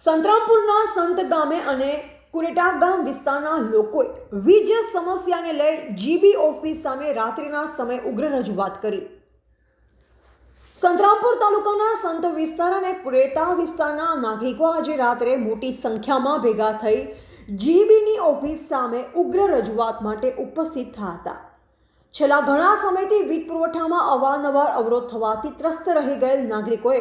સંતરામપુરના સંત ગામે અને કુરેટા ગામ વિસ્તારના લોકોએ વીજ સમસ્યાને લઈ જીબી ઓફિસ સામે રાત્રિના સમયે ઉગ્ર રજૂઆત કરી. સંતરામપુર તાલુકાના સંત વિસ્તાર અને કુરેટા વિસ્તારના નાગરિકો આજે રાત્રે મોટી સંખ્યામાં ભેગા થઈ જીબીની ઓફિસ સામે ઉગ્ર રજૂઆત માટે ઉપસ્થિત થયા હતા. છેલ્લા ઘણા સમયથી વીજ પુરવઠામાં અવારનવાર અવરોધ થવાથી ત્રસ્ત રહી ગયેલ નાગરિકોએ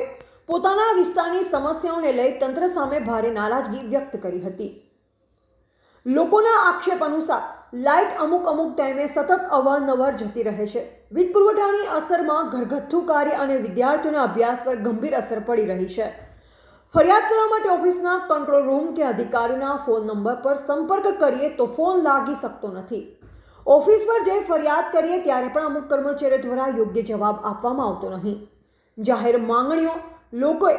પોતાના વિસ્તારની સમસ્યાઓને લઈ તંત્ર સામે ભારે નારાજગી વ્યક્ત કરી હતી. લોકોના આક્ષેપ અનુસાર લાઇટ અમુક અમુક ટાઈમે સતત અવારનવાર જતી રહે છે. વીજ પુરવઠાની અસરમાં ઘરગથ્થુ કાર્ય અને વિદ્યાર્થીઓના અભ્યાસ પર ગંભીર અસર પડી રહી છે. ફરિયાદ કરવા માટે ઓફિસના કંટ્રોલ રૂમ કે અધિકારીના ફોન નંબર પર સંપર્ક કરીએ તો ફોન લાગી શકતો નથી. ઓફિસ પર જઈ ફરિયાદ કરીએ ત્યારે પણ અમુક કર્મચારીઓ દ્વારા યોગ્ય જવાબ આપવામાં આવતો નહીં. જાહેર માંગણીઓ લોકોએ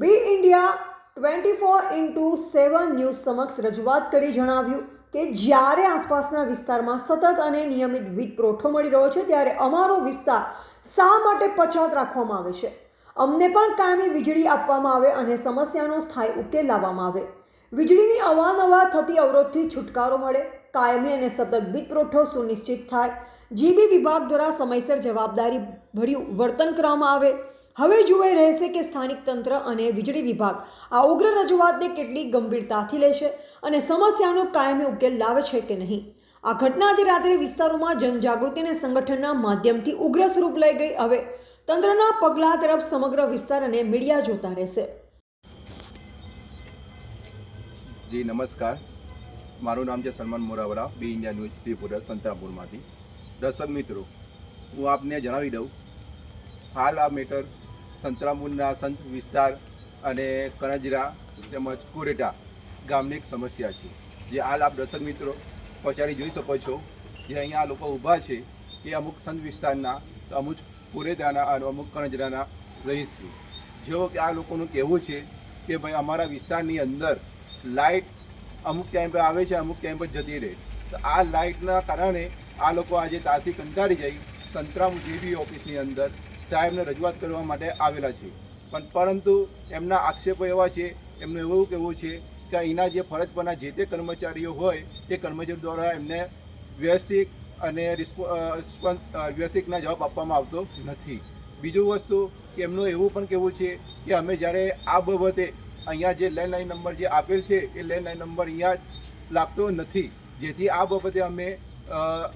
B India twenty four into seven news સમક્ષ રજૂઆત કરી જણાવ્યું કે જ્યારે આસપાસના વિસ્તારમાં સતત અને નિયમિત વીજ પુરવઠો મળી રહ્યો છે, ત્યારે અમારો વિસ્તાર શા માટે પછાત રાખવામાં આવે છે? અમને પણ કાયમી વીજળી આપવામાં આવે અને સમસ્યાનો સ્થાયી ઉકેલ લાવવામાં આવે. વીજળીની અવારનવાર થતી અવરોધથી છુટકારો મળે, કાયમી અને સતત વીજ પુરવઠો સુનિશ્ચિત થાય. જીબી વિભાગ દ્વારા સમયસર જવાબદારી ભર્યું વર્તન કરવામાં આવે. હવે જોવાઈ રહેશે કે સ્થાનિક તંત્ર અને વીજળી વિભાગ આ ઉગ્ર રજૂઆતને કેટલી ગંભીરતાથી લેશે અને સમસ્યાનો કાયમી ઉકેલ લાવે છે કે નહીં? આ ઘટના આજે રાત્રે વિસ્તારોમાં જનજાગૃતિ અને સંગઠનના માધ્યમથી ઉગ્ર સ્વરૂપ લઈ ગઈ. હવે તંત્રના પગલાં તરફ સમગ્ર વિસ્તાર અને મીડિયા જોતા રહેશે. જી, નમસ્કાર. મારું નામ છે Salman Moravara, B India news Tripura સંતરામપુરમાંથી. દર્શક મિત્રો, હું આપને જણાવી દઉં, હાલ આ મેટર સંતરામપુરના સંત વિસ્તાર અને કણજરા તેમજ કુરેટા ગામની એક સમસ્યા છે. જે હાલ આપ દર્શક મિત્રો પહોંચાડી જોઈ શકો છો જે અહીંયા લોકો ઊભા છે એ અમુક સંત વિસ્તારના અમુક કુરેટાના અને અમુક કણજરાના રહીશ છે. જેઓ કે આ લોકોનું કહેવું છે કે ભાઈ અમારા વિસ્તારની અંદર લાઇટ અમુક ટાઈમ પર આવે છે, અમુક ટાઈમ પર જતી રહે. તો આ લાઇટના કારણે આ લોકો આજે તાસી કંટાળી જઈ સંતરામ જીબી ઓફિસની અંદર સાહેબને રજૂઆત કરવા માટે આવેલા છે. પણ પરંતુ એમના આક્ષેપો એવા છે, એમનું એવું કહેવું છે કે અહીંના જે ફરજ પરના જે તે કર્મચારીઓ હોય, તે કર્મચારીઓ દ્વારા એમને વ્યવસ્થિત અને વ્યવસ્થિતના જવાબ આપવામાં આવતો નથી. બીજું વસ્તુ કે એમનું એવું પણ કહેવું છે કે અમે જ્યારે આ બાબતે અહીંયા જે લેન્ડલાઇન નંબર જે આપેલ છે, એ લેન્ડલાઇન નંબર અહીંયા લાગતો નથી. જેથી આ બાબતે અમે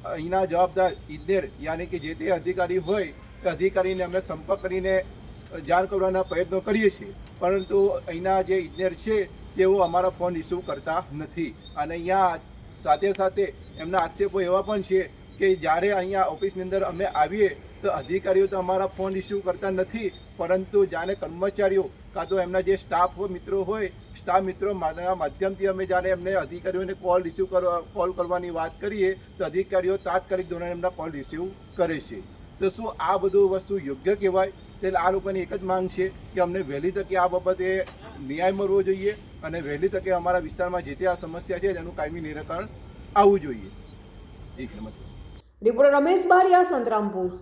અહીંના જવાબદાર ઇજનેર યાની કે જે તે અધિકારી હોય તે અધિકારીને અમે સંપર્ક કરીને જાણ કરવાના પ્રયત્નો કરીએ છીએ. પરંતુ અહીંના જે ઇજનેર છે, તેઓ અમારા ફોન રિસીવ કરતા નથી. અને અહીંયા સાથે સાથે એમના આક્ષેપો એવા પણ છે કે જ્યારે અહીંયા ઓફિસની અંદર અમે આવીએ, તો અધિકારીઓ તો અમારા ફોન રિસીવ કરતા નથી. પરંતુ જાણે કર્મચારીઓ કાં તો એમના જે સ્ટાફ મિત્રો હોય સ્ટાફ મિત્રો માધ્યમથી અમે જ્યારે એમને અધિકારીઓને કોલ રિસીવ કરવા કોલ કરવાની વાત કરીએ, તો અધિકારીઓ તાત્કાલિક ધોરણે એમના કોલ રિસીવ કરે છે. તો શું આ બધું વસ્તુ યોગ્ય કહેવાય? એટલે આ લોકોની એક જ માંગ છે કે અમને વહેલી તકે આ બાબતે ન્યાય મળવો જોઈએ અને વહેલી તકે અમારા વિસ્તારમાં જે તે આ સમસ્યા છે તેનું કાયમી નિરાકરણ આવવું જોઈએ. જી, નમસ્કાર. રિપોર્ટર રમેશ બારિયા, સંતરામપુર.